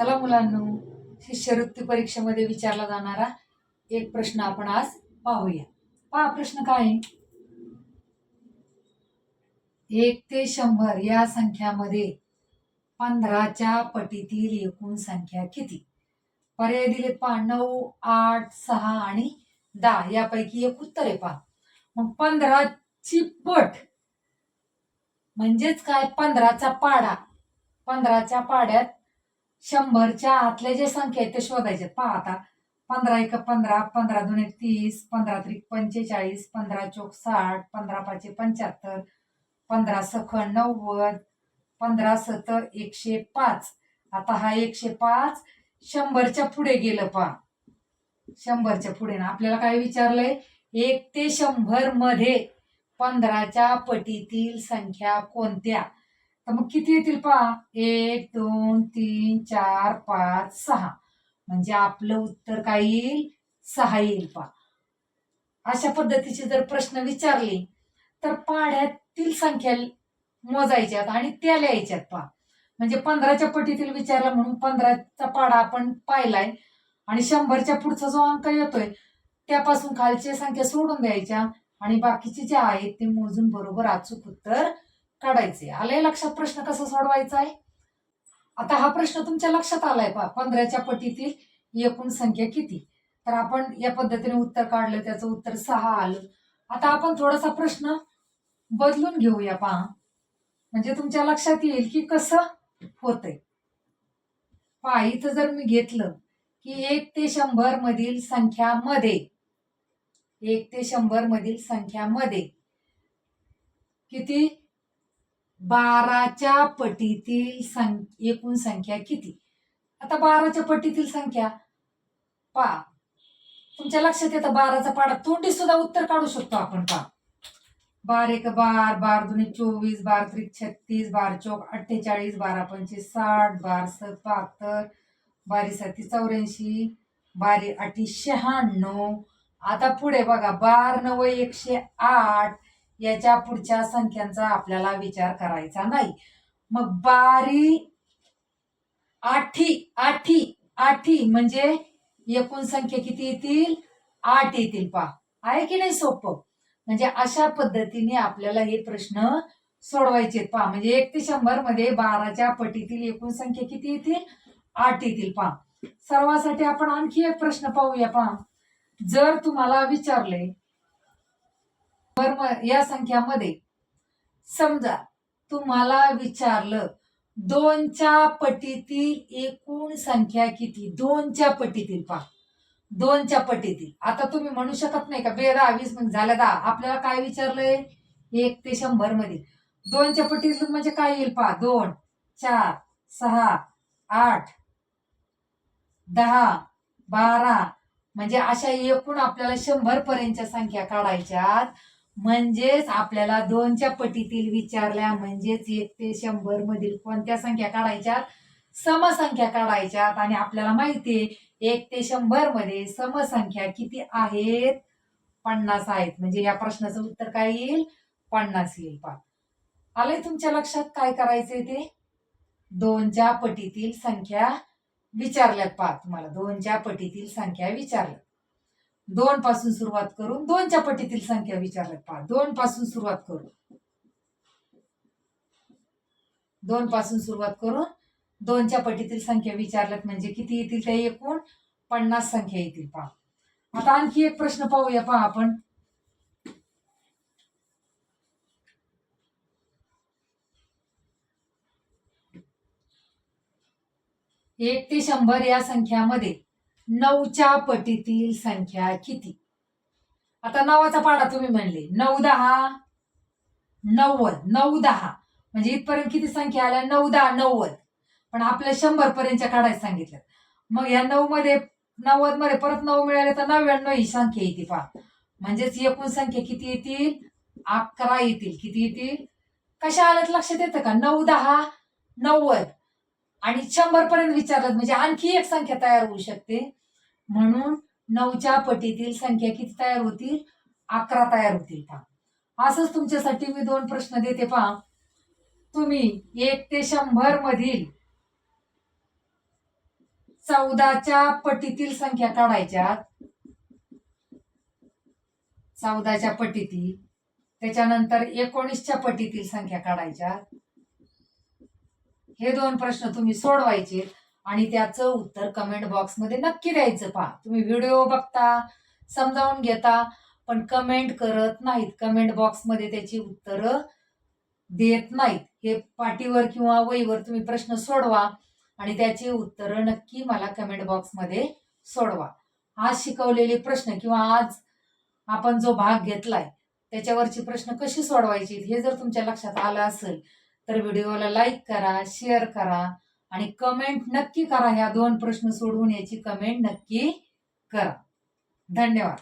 चला मुलांनो शिष्यवृत्ती परीक्षेमध्ये विचारला जाणारा एक प्रश्न आपण आज पाहूया. पहा प्रश्न काय? आहे एक ते शंभर या संख्यामध्ये पंधराच्या पटीतील एकूण संख्या किती? पर्याय दिलेत पहा नऊ आठ सहा आणि दहा. यापैकी एक उत्तर आहे पहा. मग पंधराची पट म्हणजेच काय? पंधराचा पाडा. पंधराच्या पाड्यात शंभरच्या आतल्या जे संख्या आहेत ते शोधायचे पहा आता पंधरा एक पंधरा पंधरा दोन तीस पंधरा त्रिक पंचेचाळीस पंधरा चोक साठ पंधरा पाचशे पंच्याहत्तर पंधरा सखण नव्वद पंधरा सत एकशे पाच. आता हा एकशे पाच शंभरच्या पुढे गेलं पहा. शंभरच्या पुढे ना आपल्याला काय विचारलंय? एक ते शंभरमध्ये पंधराच्या पटीतील संख्या कोणत्या? तर मग किती येतील पहा? एक दोन तीन चार पाच सहा. म्हणजे आपलं उत्तर काय येईल? सहा येईल पहा. अशा पद्धतीचे जर प्रश्न विचारले तर पाढ्यातील संख्या मोजायच्यात आणि त्या लिहायच्यात पहा. म्हणजे पंधराच्या पटीतील विचारला म्हणून पंधराचा पाडा आपण पाहिलाय आणि शंभरच्या पुढचा जो अंक येतोय त्यापासून खालच्या संख्या सोडून द्यायच्या आणि बाकीचे जे आहेत ते मोजून बरोबर अचूक उत्तर काढायचे. आलंय लक्षात प्रश्न कसा सोडवायचा आहे आता हा प्रश्न तुमच्या लक्षात आलाय पहा. पंधराच्या पटीतील एकूण संख्या किती? तर आपण या पद्धतीने उत्तर काढलं त्याचं उत्तर सहा आलं. आता आपण थोडासा प्रश्न बदलून घेऊया पहा. म्हणजे तुमच्या लक्षात येईल की कसं होतंय. पहा इथं जर मी घेतलं की एक ते शंभर मधील संख्यामध्ये एक ते शंभर मधील संख्यामध्ये किती? बाराच्या पटीतील संख्या एकूण संख्या किती? आता बाराच्या पटीतील संख्या पा तुमच्या लक्षात येतं बाराचा पाडा तोंडी सुद्धा उत्तर काढू शकतो आपण पा. बार एक बार बार दोन्ही चोवीस बार त्रिक छत्तीस बार चौक अठ्ठेचाळीस बारा पंचवीस साठ बार सत बहात्तर बारी साती चौऱ्याऐंशी बारी आठी शहाण्णव. आता पुढे बघा बार नव्वद एकशे आठ याच्या पुढच्या संख्यांचा आपल्याला विचार करायचा नाही. मग बारी आठी आठी आठी म्हणजे एकूण संख्या किती येतील? आठ येतील पा आहे की नाही सोपं? म्हणजे अशा पद्धतीने आपल्याला हे प्रश्न सोडवायचे पहा. म्हणजे एक ते शंभरमध्ये बाराच्या पटीतील एकूण संख्या किती येतील? आठ येतील पहा. सर्वांसाठी आपण आणखी एक प्रश्न पाहूया पहा. जर तुम्हाला विचारले बर या संख्यामध्ये. समजा तुम्हाला विचारलं दोनच्या पटीतील एकूण संख्या किती? दोनच्या पटीतील पहा. दोनच्या पटीतील. आता तुम्ही म्हणू शकत नाही का बे वीस म्हणजे झाल्या दहा. आपल्याला काय विचारलंय? एक ते शंभरमध्ये. दोनच्या पटीतील म्हणजे काय येईल पहा? दोन चार सहा आठ दहा बारा. म्हणजे अशा एकूण आपल्याला शंभर पर्यंतच्या संख्या काढायच्यात म्हणजेच आपल्याला दोनच्या पटीतील विचारल्या म्हणजेच एक ते शंभर मधील कोणत्या संख्या काढायच्यात? समसंख्या काढायच्यात. आणि आपल्याला माहितीये एक ते शंभरमध्ये समसंख्या किती आहेत? पन्नास आहेत. म्हणजे या प्रश्नाचं उत्तर काय येईल? पन्नास येईल. पा आले तुमच्या लक्षात काय करायचंय ते? दोनच्या पटीतील संख्या विचारल्यात पहा तुम्हाला. दोनच्या पटीतील संख्या विचारल्यात. दोन पासून सुरुवात करून दोनच्या पटीतील संख्या विचारल्यात पहा. दोन पासून सुरुवात करून. दोन पासून सुरुवात करून दोनच्या पटीतील संख्या विचारल्यात म्हणजे किती येतील त्या एकूण? पन्नास संख्या येतील पहा. आता आणखी एक प्रश्न पाहूया पहा आपण. एक ते शंभर या संख्यामध्ये नऊच्या पटीतील संख्या किती? आता नवाचा पाडा तुम्ही म्हणले. नऊ दहा नव्वद. नऊ दहा. म्हणजे इथपर्यंत किती संख्या आल्या? नऊ दहा नव्वद. पण आपल्या शंभर पर्यंतच्या काढायचं सांगितलं मग या नऊ मध्ये नव्वदमध्ये परत नऊ मिळाले तर नव्याण्णव ही संख्या येते पहा. म्हणजेच एकूण संख्या किती येतील? अकरा येतील. किती येतील? कशा आल्यात लक्षात येतं का? नऊ दहा नव्वद. आणि शंभर पर्यंत विचारलं म्हणजे आणखी एक संख्या तयार होऊ शकते. म्हणून नऊच्या पटीतील संख्या किती तयार होतील? अकरा तयार होतील. का असंच तुमच्यासाठी मी दोन प्रश्न देते पहा. तुम्ही एक ते शंभर मधील चौदाच्या पटीतील संख्या काढायच्या चौदाच्या पटीतील. त्याच्यानंतर एकोणीसच्या पटीतील संख्या काढायच्या हे दोन प्रश्न तुम्ही सोडवायचे आणि त्याचं उत्तर कमेंट बॉक्समध्ये नक्की द्यायचं पहा. तुम्ही व्हिडिओ बघता समजावून घेता पण कमेंट करत नाहीत. कमेंट बॉक्समध्ये त्याची उत्तरं देत नाहीत. हे पाटीवर किंवा वहीवर तुम्ही प्रश्न सोडवा आणि त्याची उत्तरं नक्की मला कमेंट बॉक्समध्ये सोडवा. आज शिकवलेले प्रश्न किंवा आज आपण जो भाग घेतलाय त्याच्यावरची प्रश्न कशी सोडवायची? हे जर तुमच्या लक्षात आलं असेल तर व्हिडिओला लाईक करा शेअर करा आणि कमेंट नक्की करा. ह्या दोन प्रश्न सोडवून याची कमेंट नक्की करा. धन्यवाद.